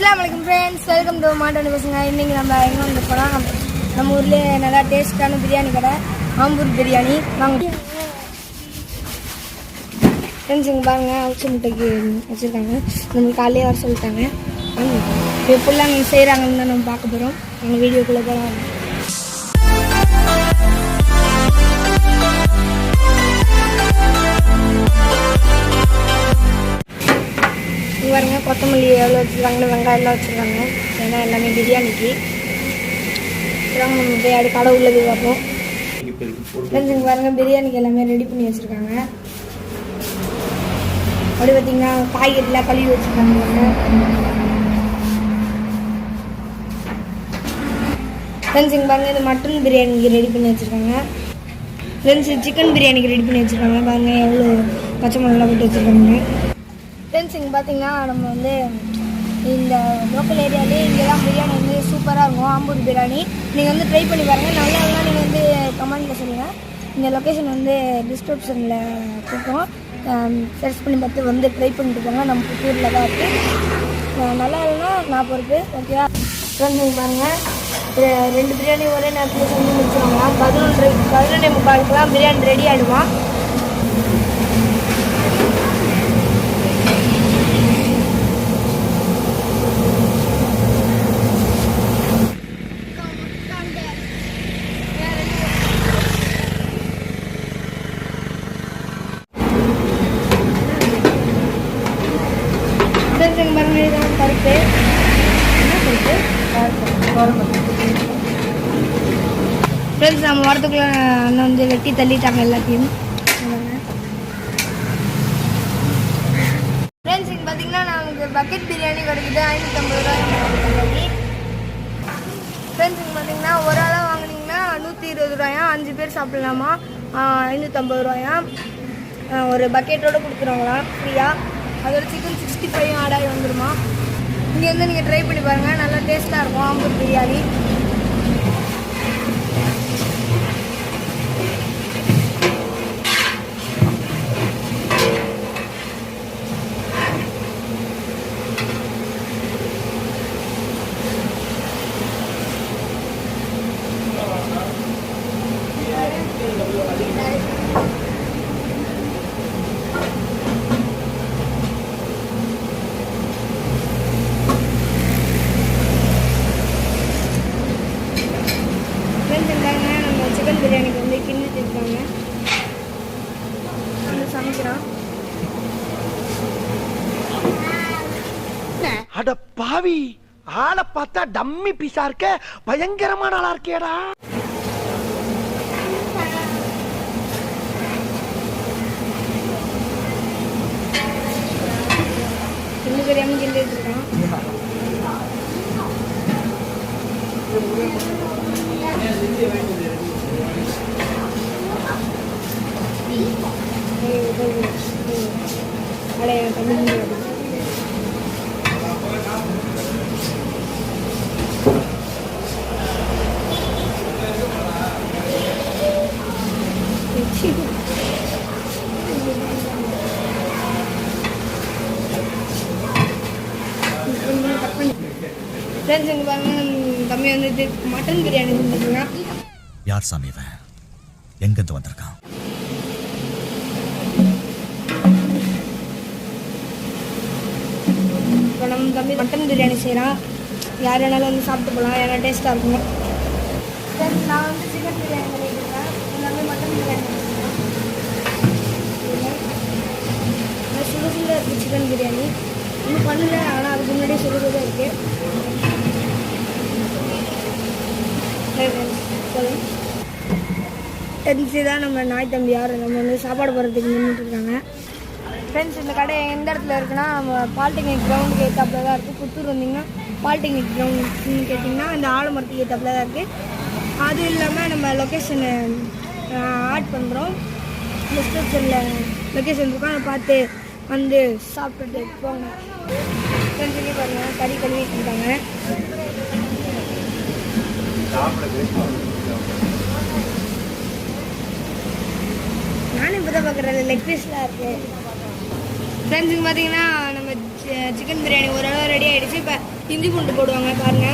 அஸ்லாம் வலைக்கம் friends welcome to மாட்டோட பசங்க இன்னைக்கு நம்ம எங்கே வந்து போனால் நம்ம நம்ம ஊர்லேயே நல்லா டேஸ்ட்டான பிரியாணி கடை. ஆம்பூர் பிரியாணி. வாங்க. ஃப்ரெண்ட்ஸ் இங்கே பாருங்க. அவுச்சி முட்டைக்கு வச்சுருக்காங்க. நம்ம காலையே வர சொல்லிட்டாங்க. இப்போ எப்படிலாம் செய்கிறாங்கன்னு தான் நம்ம பார்க்க போகிறோம் எங்கள் வீடியோக்குள்ளே போகலாம் கொத்தமல்லி எவ்வளோ வச்சுருக்காங்க வெங்காயம் எல்லாம் வச்சுருக்காங்க. ஏன்னா எல்லாமே பிரியாணிக்கு. அப்புறம் நம்ம போய் அடி கடை உள்ளது பார்ப்போம். ஃப்ரெண்ட்ஸுங்க பாருங்கள் பிரியாணிக்கு எல்லாமே ரெடி பண்ணி வச்சுருக்காங்க. அப்படி பார்த்தீங்கன்னா காய்கறிலாம் கழுவி வச்சுருக்காங்க ஃப்ரெண்ட்ஸ் இங்கே இது மட்டன் பிரியாணிக்கு ரெடி பண்ணி வச்சுருக்காங்க. ஃப்ரெண்ட்ஸ் சிக்கன் பிரியாணிக்கு ரெடி பண்ணி வச்சுருக்காங்க. பாருங்கள் எவ்வளோ பச்சை மிளகா போட்டு வச்சுருக்காங்க. ஃப்ரெண்ட்ஸ் இங்கே பார்த்தீங்கன்னா நம்ம வந்து இந்த லோக்கல் ஏரியாலே இங்கே தான் பிரியாணி வந்து சூப்பராக இருக்கும். ஆம்பூர் பிரியாணி. நீங்கள் வந்து ட்ரை பண்ணி பாருங்கள் நல்லா இருந்தால் நீங்கள் வந்து கமெண்ட்டில் சொல்லுங்கள் இந்த லொக்கேஷன் வந்து டிஸ்கிரிப்ஷனில் கொடுப்போம் சர்ச் பண்ணி பார்த்து வந்து ட்ரை பண்ணிட்டு போங்க. நம்ம புத்தூரில் தான் இருக்குது நல்லா இல்லைன்னா நான் பொறுப்பு ஓகேவா ஃப்ரெண்ட்ஸ் பாருங்கள் ரெ- ரெண்டு பிரியாணி ஒரே நேரத்தில் செஞ்சு முடிச்சுருவாங்க. பதினொன்று பதினொன்று முக்காலுக்குலாம் பிரியாணி ரெடி ஆகிடுவான் ஃப்ரெண்ட்ஸ் எங்கள் பாருங்க இதுதான் பருப்பு என்ன பருப்பு ஃப்ரெண்ட்ஸ் நம்ம வரதுக்குள்ள அண்ணன் வந்து வெட்டி தள்ளிட்டாங்க எல்லாத்தையும். ஃப்ரெண்ட்ஸ் இங்கே பார்த்தீங்கன்னா நமக்கு பக்கெட் பிரியாணி கிடைக்குது. ஐநூற்றம்பது ரூபாய் ஃப்ரெண்ட்ஸ் இங்கே பார்த்தீங்கன்னா ஒரு ஆளாக வாங்கினீங்கன்னா நூற்றி இருபது ரூபாயா? அஞ்சு பேர் சாப்பிட்லாமா? ஐநூற்றம்பது ரூபாயா? ஒரு பக்கெட்டோடு கொடுக்குறாங்களாம் ஃப்ரீயாக அதோட சிக்கன் சிக்ஸ்டி ஃபைவ் ஆடாகி வந்துருமா? இங்கே வந்து நீங்கள் ட்ரை பண்ணி பாருங்கள் நல்லா டேஸ்ட்டாக இருக்கும். ஆம்பூர் பிரியாணி ஃப்ரெண்ட்ஸ் இருந்தாங்க நம்ம சிக்கன் பிரியாணிக்கு வந்து கிண்டிட்டு இருக்காங்க வந்து சமைக்கிறோம் அட பாவி ஆளை பார்த்தா டம்மி பீஸா இருக்க? பயங்கரமான ஆளா இருக்கேடா கிண்டு பிரியாணி கிண்டிட்டு இருக்கோம் அடைய தண்ணி கிண்டி வருது. பாருங்க நம்ம தம்பி வந்து இது மட்டன் பிரியாணி செஞ்சுருக்கீங்க யார் சாமி இவன்? எங்கிருந்து வந்திருக்கான்? இப்போ நம்ம தம்பி மட்டன் பிரியாணி செய்கிறான் யார் வேணாலும் வந்து சாப்பிட்டு போகலாம் ஏன்னா டேஸ்ட்டாக இருக்கும். நான் வந்து சிக்கன் பிரியாணி பண்ணிட்டுருக்கேன். எல்லாமே மட்டன் பிரியாணி சுட சுட இருக்குது சிக்கன் பிரியாணி. இன்னும் பண்ணல ஆனால் அதுக்கு முன்னாடியே சொல்லுறதா இருக்கு இருக்குது சொல்லுங்கள் தான் நம்ம நாய் தம்பி யார்? நம்ம வந்து சாப்பாடு போடுறதுக்கு நின்றுட்டு இருக்காங்க. ஃப்ரெண்ட்ஸ் இந்த கடை எந்த இடத்துல இருக்குன்னா நம்ம பாலிடெக்னிக் கிரவுண்டுக்கு ஏற்றாப்புல தான் இருக்குது புத்தூர் வந்தீங்கன்னா பாலிடெக்னிக் கிரவுண்டுன்னு கேட்டிங்கன்னா இந்த ஆலமரத்துக்கு ஏற்றாப்புல தான் இருக்குது அது இல்லாமல் நம்ம லொக்கேஷனை ஆட் பண்ணுறோம் டிஸ்கிரிப்ஷனில் லொக்கேஷன் இருக்கும். அதை பார்த்து வந்து சாப்பிட்டுட்டு போங்க. ஃப்ரெண்ட்ஸ் பாருங்கள் கறி கழுவி கொடுத்தாங்க நானும் இப்போ தான் பார்க்குறேன் லெக் பீஸ்லாம் இருக்குது ஃப்ரெண்ட்ஸுக்கு பார்த்தீங்கன்னா நம்ம சிக்கன் பிரியாணி ஓரளவு ரெடி ஆகிடுச்சு இப்போ இஞ்சி பூண்டு போடுவாங்க பாருங்க.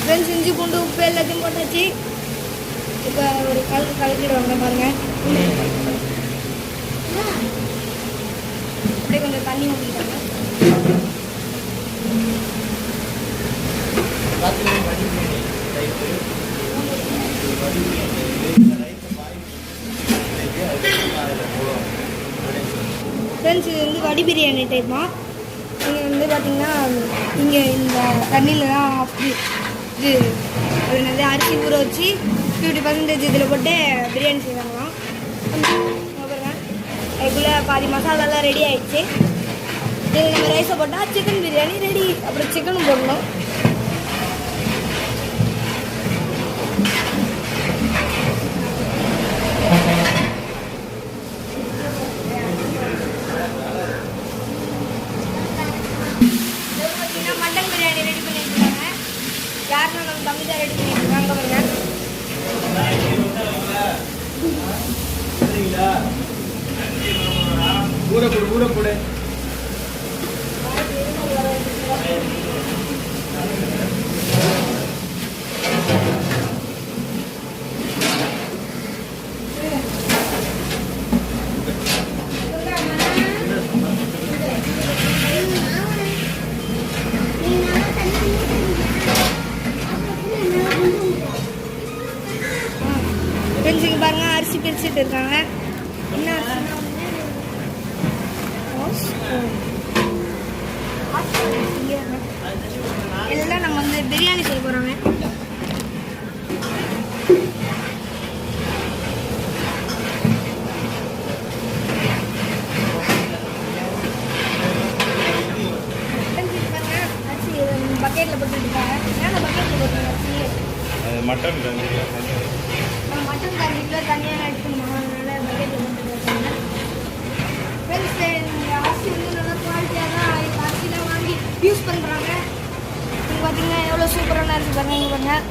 ஃப்ரெண்ட்ஸ் இஞ்சி பூண்டு உப்பு எல்லாத்தையும் போட்டாச்சு. இப்போ ஒரு கலக்கு கலக்கிடுவாங்க பாருங்கள் அப்படியே கொஞ்சம் தண்ணி ஊற்றிட்டாங்க ஃப்ரெண்ட்ஸ் இது வந்து வடி பிரியாணி டைப்பா இங்கே வந்து பார்த்தீங்கன்னா இங்கே இந்த தண்ணியில் தான் அப்படி இது அது என்னது அரிசி ஊற வச்சு ஃபிஃப்டி பர்சன்டேஜ் இதில் போட்டு பிரியாணி செய்வாங்க. இங்க பாதி மசாலாலாம் ரெடி ஆயிடுச்சு. இதில் நம்ம ரைஸை போட்டால் சிக்கன் பிரியாணி ரெடி அப்புறம் சிக்கனும் போடணும் இது பார்த்தீங்கன்னா மட்டன் பிரியாணி ரெடி பண்ணி வச்சுருக்காங்க யாருன்னா நம்ம தம்பி தான் ரெடி பண்ணி வச்சுருக்காங்க பாருங்க ஊற போடு ஊற போடு ஃப்ரெண்ட்ஸ் இங்கே பாருங்க அரிசி பிரிச்சுட்டு இருக்காங்க என்ன அரிசினா எல்லாம் நம்ம வந்து பிரியாணி செய்ய போகிறோங்க அரிசி பக்கெட்டில் போட்டுட்டு இருக்காங்க ஏன்னா பக்கெட்டில் போட்டுருங்க அரிசி மட்டன் நான் மட்டன் கறிக்குள்ள தனியாக எடுக்கணுமா அதனால பக்கெட்டில் போட்டு வச்சாங்க ஃப்ரெண்ட்ஸ் இந்த அரிசி வந்து நல்லா குவாலிட்டியாக தான் அரிசிலாம் வாங்கி யூஸ் பண்ணுறாங்க இங்கே பார்த்தீங்கன்னா எவ்வளோ சூப்பரான அரிசி பாருங்க இங்கே பாருங்கள்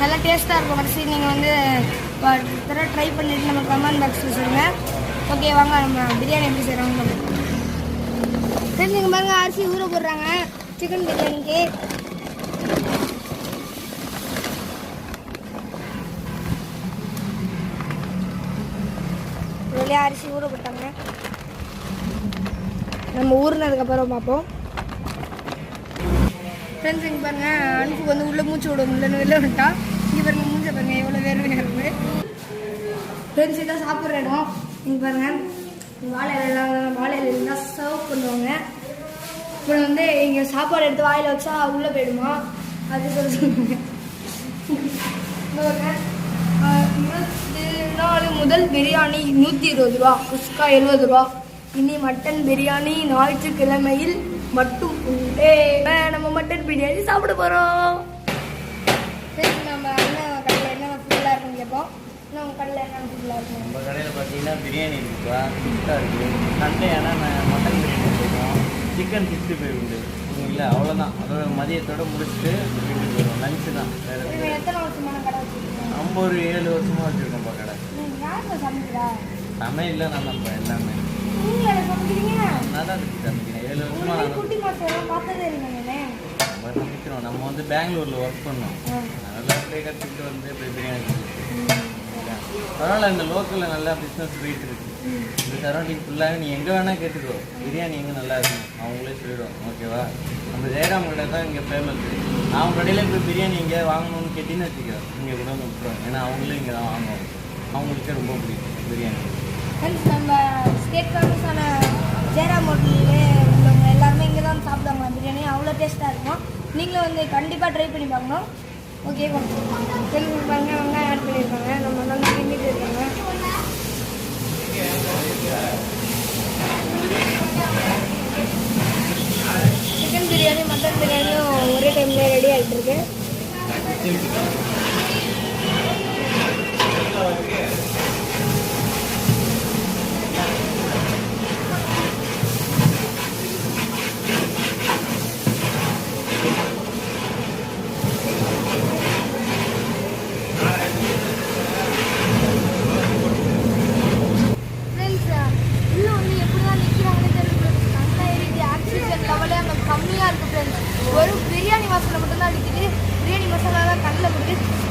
நல்லா டேஸ்ட்டாக இருக்கும் அரிசி. நீங்கள் வந்து தர தடவை ட்ரை பண்ணிட்டு நம்ம கமெண்ட் பாக்ஸில் சொல்லுங்கள் ஓகே வாங்க நம்ம பிரியாணி எப்படி செய்கிறாங்க தெரிஞ்சுங்க பாருங்கள் அரிசி ஊற போடுறாங்க. சிக்கன் பிரியாணிக்கு அரிசி ஊற போட்டாங்க. நம்ம ஊறினதுக்கப்புறம் பார்ப்போம் ஃப்ரெண்ட்ஸ் இங்கே பாருங்கள் அனுப்பு வந்து உள்ளே மூச்சு விட முடியலன்னு வெளில விட்டா இங்கே பாருங்க மூச்சை பாருங்க எவ்வளோ வேர்வையாக இருக்குது ஃப்ரெண்ட்ஸ் இதான் சாப்பிட்ற இடம். இங்கே பாருங்க வாழை இலைலாம் வாழை இலைலாம் சர்வ் பண்ணுவாங்க. அப்புறம் வந்து இங்கே சாப்பாடு எடுத்து வாயில் வச்சா உள்ளே போயிடுமா? அது சொல்ல சொல்லுவாங்க நாலு முதல் பிரியாணி நூற்றி இருபது ரூபா குஸ்கா எழுபது ரூபா. இனி மட்டன் பிரியாணி ஞாயிற்றுக்கிழமையில் மட்டும் உண்டே. நம்ம மட்டன் பிரியாணி சாப்பிட போகிறோம் சரி நம்ம அண்ணன் கடையில் என்னென்ன ஃபுல்லாக இருக்குன்னு கேட்போம். உங்கள் கடையில் என்னென்ன ஃபுல்லாக இருக்கும் நம்ம கடையில் பார்த்தீங்கன்னா பிரியாணி இருக்குப்பா குஸ்கா இருக்குது சண்டே ஆனால் மட்டன் பிரியாணி செய்வோம். சிக்கன் சிக்ஸ்டி ஃபைவ் உண்டு. இல்லை அவ்வளோதான் அதோட மதியத்தோட முடிச்சுட்டு வீட்டுக்கு வருவோம் லஞ்சு தான். வேறு எத்தனை வருஷமான கடை வச்சுருக்கீங்க? நம்ம ஒரு ஏழு வருஷமாக வச்சுருக்கோம்ப்பா கடை. சமையல் தான் நம்ம எல்லாமே. நான் தான் சமைக்கிறேன். உங்களுக்கு நான் குட்டி பார்த்ததே இல்லைங்கண்ணே நம்ம சமைக்கிறோம் நம்ம வந்து பெங்களூரில் ஒர்க் பண்ணோம். அதெல்லாம் அப்படியே கற்றுக்கிட்டு வந்து இப்படி பிரியாணி. பரவாயில்ல இந்த லோக்கலில் நல்லா பிஸ்னஸ் போயிட்டு இருக்கு. இந்த சரௌண்டிங் ஃபுல்லாக நீ எங்கே வேணால் கேட்டுக்கோ. பிரியாணி எங்கே நல்லா இருக்கும்? அவங்களே சொல்லிடுவோம் ஓகேவா நம்ம ஜெயராம் கடை தான் இங்கே ஃபேமஸ் அவங்க கடையில் போய் பிரியாணி இங்கே வாங்கணும்னு கேட்டின்னு வச்சுக்கோ. இங்கே கூட வந்து விட்டுருவோம் ஏன்னா அவங்களும் இங்கே தான் வாங்குவாங்க. அவங்களுக்கே ரொம்ப பிடிக்கும் பிரியாணி. நம்ம ஸ்டேட் ஃபேமஸான ஜெயராம் ஹோட்டல்லே நீங்களும் வந்து கண்டிப்பாக ட்ரை பண்ணி பார்க்கணும். ஓகே தெரிஞ்சு பாருங்க வெங்காயம் ஆட் பண்ணியிருக்காங்க. நம்ம நல்லா கிண்டிட்டு இருக்காங்க. சிக்கன் பிரியாணி மட்டன் பிரியாணியும் ஒரே டைமில் ரெடி ஆகிட்டு இருக்கு ஃப்ரெண்ட்ஸ் உள்ள வந்து எப்படி தான் நிற்கிறாங்கன்னு தெரியல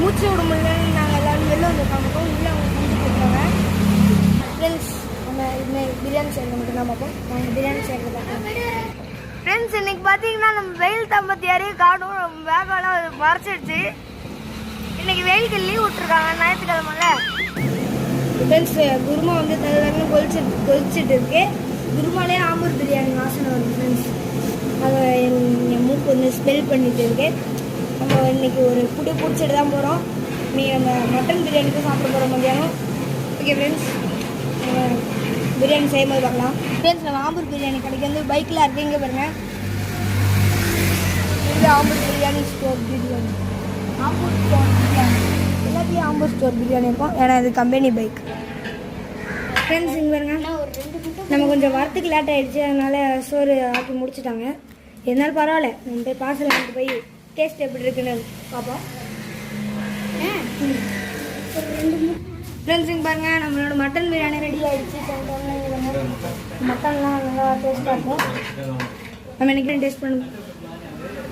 மூச்சு விட முடியலன்னு நாங்கள் எல்லாரும் வெளில வந்து காமிப்போம் உள்ளே அவங்க செஞ்சு கொடுக்குறாங்க ஃப்ரெண்ட்ஸ் நம்ம இன்னும் பிரியாணி செய்யறது மட்டும் தான் பார்ப்போம். நாங்கள் பிரியாணி செய்யறது பார்ப்போம் ஃப்ரெண்ட்ஸ் இன்னைக்கு பார்த்தீங்கன்னா நம்ம வெயில் தம்பத்தி யாரையும் காடும் நம்ம வேகம்லாம் மறைச்சிடுச்சு. இன்னைக்கு வெயிலுக்கு லீவ் விட்டுருக்காங்க. ஞாயிற்றுக்கிழமைல. ஃப்ரெண்ட்ஸ் குருமா வந்து தகுந்த கொதிச்சு கொதிச்சுட்டு இருக்கு. குருமாலே ஆம்பூர் பிரியாணி வாசனை வருது ஃப்ரெண்ட்ஸ் அதை என் மூக்கு வந்து ஸ்மெல் பண்ணிட்டு இருக்கேன் நம்ம இன்னைக்கு ஒரு புடி பிடிச்சிட்டு தான் போகிறோம் நீ நம்ம மட்டன் பிரியாணி தான் சாப்பிட போகிறோம் மத்தியானம். ஓகே ஃப்ரெண்ட்ஸ் பிரியாணி செய்யும் போது பார்க்கலாம். ஃப்ரெண்ட்ஸ் நம்ம ஆம்பூர் பிரியாணி கடைக்கு வந்து பைக்கில் இருக்கு. இங்கே இது ஆம்பூர் பிரியாணி ஸ்டோர் பிரியாணி. ஆம்பூர் ஸ்டோர் பிரியாணி. எல்லாத்தையும் ஆம்பூர் ஸ்டோர் பிரியாணி இருக்கும். ஏன்னா இது கம்பெனி பைக் ஃப்ரெண்ட்ஸ் இங்கே பாருங்க. நம்ம கொஞ்சம் வரத்துக்கு லேட் ஆகிடுச்சு அதனால சோறு ஆக்கி முடிச்சிட்டாங்க. இருந்தாலும் பரவாயில்ல. நம்ம போய் பார்சல் வாங்கிட்டு போய் டேஸ்ட் எப்படி இருக்குன்னு பார்ப்போம். ஃப்ரெண்ட்ஸுங்க இங்கே பாருங்க நம்மளோட மட்டன் பிரியாணி ரெடி ஆயிடுச்சு. மட்டன்லாம் நல்லா டேஸ்ட்டாக இருக்கும். நம்ம இன்னைக்கு டேஸ்ட் பண்ண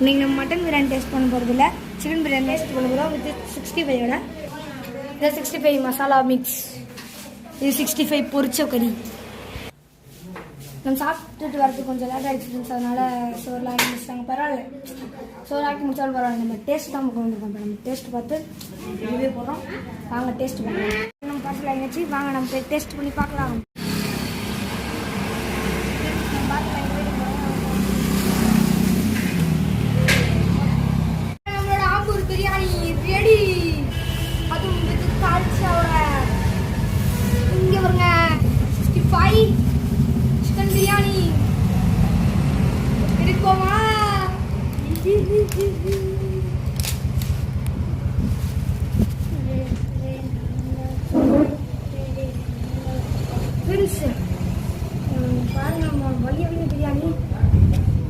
இன்றைக்கி நம்ம மட்டன் பிரியாணி டேஸ்ட் பண்ண போகிறது இல்லை. சிக்கன் பிரியாணி டேஸ்ட் பண்ண போகிறோம் வித் சிக்ஸ்டி ஃபைவோட இது சிக்ஸ்டி ஃபைவ் மசாலா மிக்ஸ் இது சிக்ஸ்டி ஃபைவ் பொரிச்ச கறி. நம்ம சாப்பிட்டுட்டு வரதுக்கு கொஞ்சம் லேட் ஆகிடுச்சு ஃப்ரெண்ட்ஸ் அதனால சோறுலாம் ஆக்கி முடிச்சிட்டாங்க. பரவாயில்ல. சோறு ஆக்கி முடிச்சாலும் பரவாயில்ல. நம்ம டேஸ்ட் தான் கொண்டு வந்திருக்கோம் இப்போ நம்ம டேஸ்ட் பார்த்து ரிவ்யூ போடுறோம். வாங்க டேஸ்ட் பண்ணலாம். நம்ம பார்சல் ஆகிடுச்சு வாங்க நம்ம போய் டேஸ்ட் பண்ணி பார்க்கலாம் நம்ம பார்சல் வாங்கி வீட்டுக்கு போறோம். நம்மளோட ஆம்பூர் பிரியாணி ரெடி அதுவும் வித் தால்ச்சாவோட இங்க பாருங்க சிக்ஸ்டி ஃபைவ் சிக்கன் பிரியாணி இருக்கோமா ஃப்ரெண்ட்ஸ் பாருங்க நம்ம வலிய பிரியாணி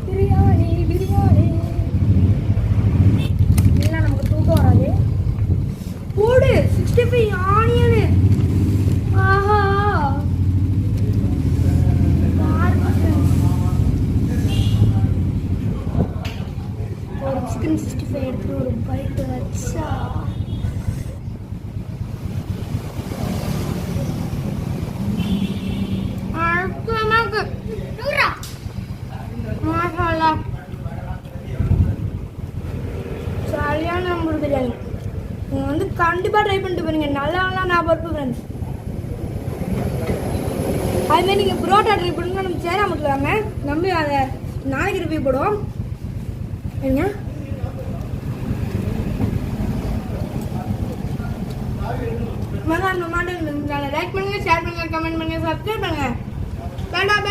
பிரியாணி இல்லை நமக்கு தூக்கம் வராது போடு சிக்ஸ்டி ஃபைவ் ஆனியனு ஆஹா பாருங்க friends. ஒரு சிக்கன் சிக்ஸ்டி ஃபைவ் எடுத்து ஒரு பைட் வச்சா அற்புதமா இருக்கு. நூறா? மாஷா அல்லாஹ். சரியான நம்பர் பிரியாணி நீங்கள் வந்து கண்டிப்பாக ட்ரை பண்ணிட்டு போறீங்க நல்லா நல்லா ஞாபகம் இருக்கு ஃப்ரெண்ட்ஸ் அதுமாதிரி நீங்கள் புரோட்டா ட்ரை பண்ணுங்க நம்ம சேராமட்டில் வாங்க நம்ம அதை நாளைக்கு ரிவ்யூ போடுவோம் என்ன வாங்க அந்த லைக் பண்ணுங்க ஷேர் பண்ணுங்க கமெண்ட் பண்ணுங்க சப்ஸ்கிரைப் பண்ணுங்க வேண்டாம்